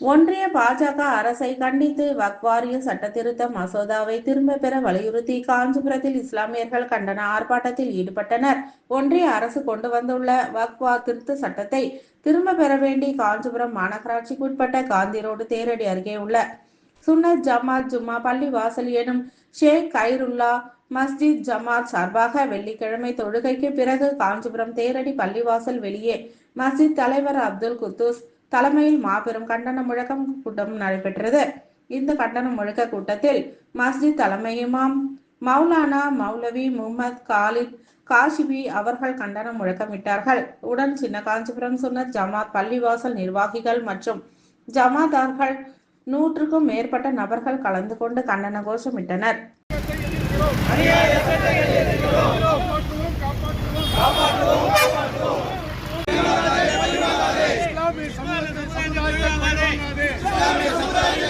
ஒன்றிய பாஜக அரசை கண்டித்து வக்வாரிய சட்டத்திருத்த மசோதாவை திரும்ப பெற வலியுறுத்தி காஞ்சிபுரத்தில் இஸ்லாமியர்கள் கண்டன ஆர்ப்பாட்டத்தில் ஈடுபட்டனர். ஒன்றிய அரசு கொண்டு வந்துள்ள வக்வா திருத்த சட்டத்தை திரும்ப பெற வேண்டி காஞ்சிபுரம் மாநகராட்சிக்கு உட்பட்ட காந்தி ரோடு தேரடி அருகே உள்ள சுன்னத் ஜமாத் ஜும்மா பள்ளி வாசல் எனும் ஷேக் கைருல்லா மஸ்ஜித் ஜமாத் சார்பாக வெள்ளிக்கிழமை தொழுகைக்கு பிறகு காஞ்சிபுரம் தேரடி பள்ளிவாசல் வெளியே மஸ்ஜித் தலைவர் அப்துல் குத்தூஸ் தலைமையில் மாபெரும் கண்டன முழக்கம் கூட்டம் நடைபெற்றது. இந்த கண்டன முழக்க கூட்டத்தில் மஸ்ஜித் தலைமையுமாம் மௌலானா மௌலவி முகமது காலித் காஷிபி அவர்கள் கண்டனம் முழக்கமிட்டார்கள். உடன் சின்ன காஞ்சிபுரம் சுன்னத் ஜமாத் பள்ளிவாசல் நிர்வாகிகள் மற்றும் ஜமாதார்கள் நூற்றுக்கும் மேற்பட்ட நபர்கள் கலந்து கொண்டு கண்டன கோஷமிட்டனர். समुदाय